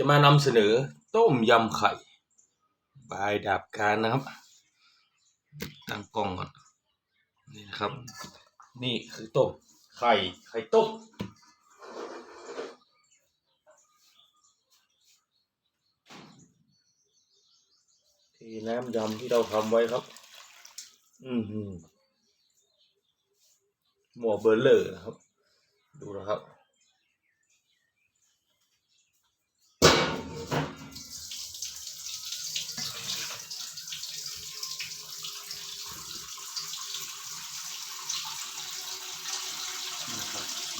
จะมานำเสนอต้มยำไข่บายดาบการนะครับ ตั้งกล้องก่อนนี่นะครับ นี่คือต้มไข่ไข่ต้มที่น้ำยำที่เราทำไว้ครับ อืมหมวเบอร์เลอร์นะครับ ดูนะครับ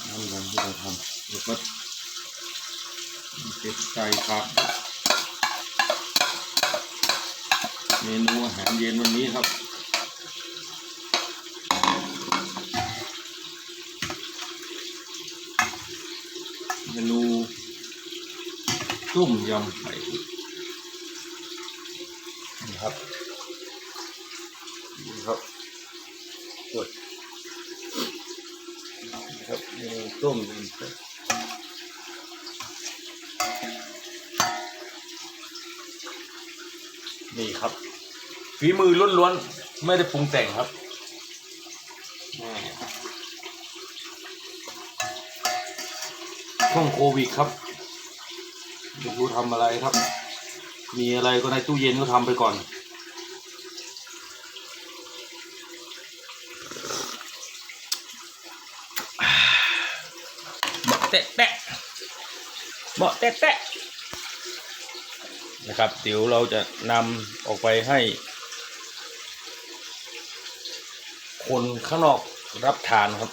นะครับน้ำยำที่เราทำแล้วก็เป็ดไก่ครับ เมนูอาหารเย็นวันนี้ครับเมนูต้มยำไข่นี่ครับนี่ครับกด ครับเมนูต้มยำไข่นี่ครับฝีมือล้วนๆไม่ได้ปรุงแต่งครับช่วงโควิดครับไม่รู้ทำอะไรครับ มีอะไรก็ในตู้เย็นก็ทำไปก่อน เตะแตะเบาะแตะแตะนะครับเดี๋ยวเราจะนำออกไปให้ คนข้างนอกรับทานครับ